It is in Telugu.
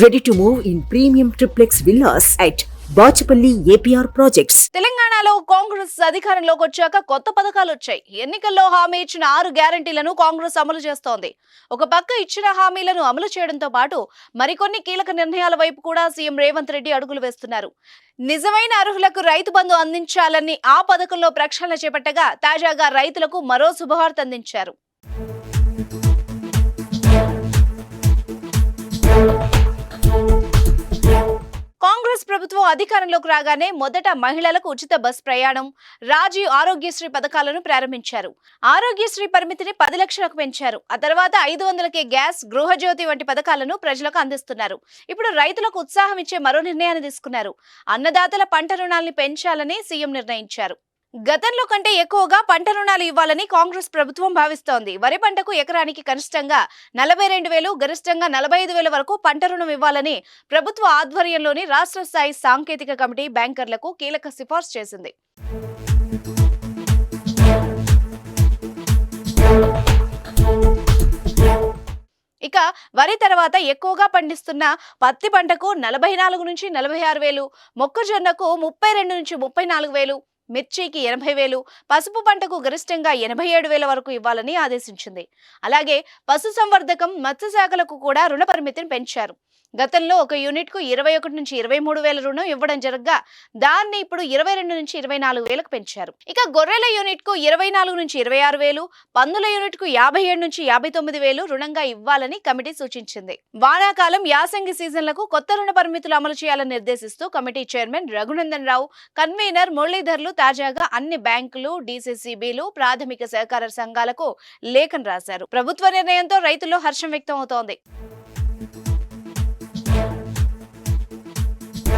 Ready to move in premium triplex villas at Bachupally APR projects తెలంగాణలో కాంగ్రెస్ అధికారంలోకి వచ్చాక కొత్త పథకాలు వచ్చాయి. ఎన్నికల్లో హామీ ఇచ్చిన ఆరు గ్యారంటీలను కాంగ్రెస్ అమలు చేస్తోంది. ఒక పక్క ఇచ్చిన హామీలను అమలు చేయడంతో పాటు మరికొన్ని కీలక నిర్ణయాల వైపు కూడా సీఎం రేవంత్ రెడ్డి అడుగులు వేస్తున్నారు. నిజమైన అర్హులకు రైతు బంధు అందించాలని ఆ పథకంలో ప్రక్షాళన చేపట్టగా తాజాగా రైతులకు మరో శుభవార్త అందించారు. ప్రభుత్వం అధికారంలోకి రాగానే మొదట మహిళలకు ఉచిత బస్ ప్రయాణం రాజీవ్ ఆరోగ్యశ్రీ పథకాలను ప్రారంభించారు. ఆరోగ్యశ్రీ పరిమితిని పది లక్షలకు పెంచారు. ఆ తర్వాత ఐదు వందలకే గ్యాస్ గృహజ్యోతి వంటి పథకాలను ప్రజలకు అందిస్తున్నారు. ఇప్పుడు రైతులకు ఉత్సాహం ఇచ్చే మరో నిర్ణయాన్ని తీసుకున్నారు. అన్నదాతల పంట రుణాల్ని పెంచాలని సీఎం నిర్ణయించారు. గతంలో కంటే ఎక్కువగా పంట రుణాలు ఇవ్వాలని కాంగ్రెస్ ప్రభుత్వం భావిస్తోంది. వరి పంటకు ఎకరానికి కనిష్టంగా నలభై రెండు వేలు గరిష్టంగా నలభై ఐదు వేల వరకు పంట రుణం ఇవ్వాలని ప్రభుత్వ ఆధ్వర్యంలోని రాష్ట్ర స్థాయి సాంకేతిక కమిటీ బ్యాంకర్లకు కీలక సిఫార్సు చేసింది. ఇక వరి తర్వాత ఎక్కువగా పండిస్తున్న పత్తి పంటకు నలభై నాలుగు నుంచి నలభై ఆరు వేలు మొక్కజొన్నకు ముప్పై రెండు నుంచి ముప్పై నాలుగు వేలు మిర్చికి ఎనభై వేలు పసుపు పంటకు గరిష్టంగా ఎనభై ఏడు వేల వరకు ఇవ్వాలని ఆదేశించింది. అలాగే పశు సంవర్ధకం మత్స్య శాఖలకు కూడా రుణ పరిమితిని పెంచారు. గతంలో ఒక యూనిట్కు ఇరవై ఒకటి నుంచి ఇరవై మూడు వేల రుణం ఇవ్వడం జరగగా దాన్ని ఇప్పుడు ఇరవై రెండు నుంచి ఇరవై నాలుగు వేలకు పెంచారు. ఇక గొర్రెల యూనిట్కు ఇరవై నాలుగు నుంచి ఇరవై ఆరు వేలు పందుల యూనిట్కు యాభై ఏడు నుంచి యాభై తొమ్మిది వేలు రుణంగా ఇవ్వాలని కమిటీ సూచించింది. వానాకాలం యాసంగి సీజన్లకు కొత్త రుణ పరిమితులు అమలు చేయాలని నిర్దేశిస్తూ committee chairman Raghunandan Rao convener మురళీధర్లు తాజాగా అన్ని బ్యాంకులు డీసీసీబీలు ప్రాథమిక సహకార సంఘాలకు లేఖను రాశారు. ప్రభుత్వ నిర్ణయంతో రైతుల్లో హర్షం వ్యక్తం అవుతోంది